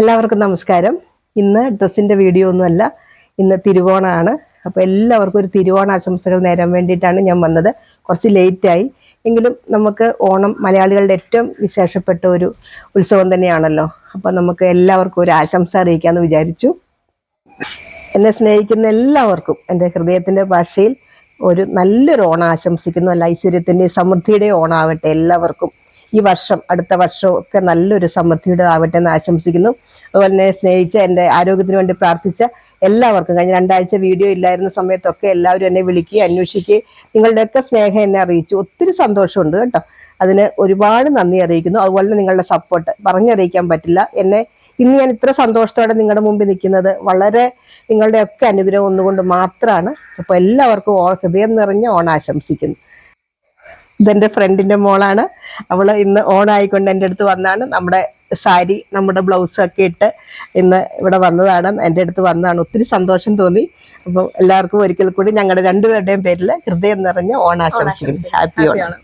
എല്ലാവർക്കും നമസ്കാരം. ഇന്ന് ഡ്രസ്സിന്റെ വീഡിയോ ഒന്നുമല്ല. ഇന്ന് തിരുവോണമാണ് അപ്പോൾ എല്ലാവർക്കും ഒരു തിരുവോണ ആശംസകൾ നേരാൻ വേണ്ടിയിട്ടാണ് ഞാൻ വന്നത്. കുറച്ച് ലേറ്റായി. എങ്കിലും നമുക്ക് ഓണം മലയാളികളുടെ ഏറ്റവും വിശേഷപ്പെട്ട ഒരു ഉത്സവം തന്നെയാണല്ലോ. അപ്പോൾ നമുക്ക് എല്ലാവർക്കും ഒരു ആശംസ അറിയിക്കാമെന്ന് വിചാരിച്ചു. എന്നെ സ്നേഹിക്കുന്ന എല്ലാവർക്കും എന്റെ ഹൃദയത്തിന്റെ ഭാഷയിൽ ഒരു നല്ലൊരു ഓണം ആശംസിക്കുന്നു. അല്ല ഐശ്വര്യത്തിന്റെ സമൃദ്ധിയുടെ ഓണമാവട്ടെ എല്ലാവർക്കും. ഈ വർഷം അടുത്ത വർഷം ഒക്കെ നല്ലൊരു സമൃദ്ധിയുടെ ആവട്ടെ എന്ന് ആശംസിക്കുന്നു. അതുപോലെ തന്നെ സ്നേഹിച്ച എന്റെ ആരോഗ്യത്തിന് വേണ്ടി പ്രാർത്ഥിച്ച എല്ലാവർക്കും കഴിഞ്ഞ രണ്ടാഴ്ച വീഡിയോ ഇല്ലായിരുന്ന സമയത്തൊക്കെ എല്ലാവരും എന്നെ വിളിക്കുകയും അന്വേഷിക്കുകയും നിങ്ങളുടെയൊക്കെ സ്നേഹം എന്നെ അറിയിച്ചു. ഒത്തിരി സന്തോഷമുണ്ട് കേട്ടോ. അതിന് ഒരുപാട് നന്ദി അറിയിക്കുന്നു. അതുപോലെ നിങ്ങളുടെ സപ്പോർട്ട് പറഞ്ഞറിയിക്കാൻ പറ്റില്ല. എന്നെ ഇന്ന് ഞാൻ ഇത്ര സന്തോഷത്തോടെ നിങ്ങളുടെ മുമ്പിൽ നിൽക്കുന്നത് വളരെ നിങ്ങളുടെയൊക്കെ അനുഗ്രഹം ഒന്നുകൊണ്ട് മാത്രമാണ്. അപ്പോൾ എല്ലാവർക്കും ഹൃദയം നിറഞ്ഞ ഓണാശംസിക്കുന്നു. ഇതെന്റെ ഫ്രണ്ടിന്റെ മോളാണ്. അവൾ ഇന്ന് ഓണായിക്കൊണ്ട് എന്റെ അടുത്ത് വന്നാണ്. നമ്മുടെ സാരി നമ്മുടെ ബ്ലൗസ് ഒക്കെ ഇട്ട് ഇന്ന് ഇവിടെ വന്നതാണ്. എന്റെ അടുത്ത് വന്നതാണ്. ഒത്തിരി സന്തോഷം തോന്നി. അപ്പോൾ എല്ലാവർക്കും ഒരിക്കൽ കൂടി ഞങ്ങളുടെ രണ്ടുപേരുടെയും പേരിൽ ഹൃദയം നിറഞ്ഞ ഓണാശംസിക്കുന്നു ഹാപ്പി ഓണം.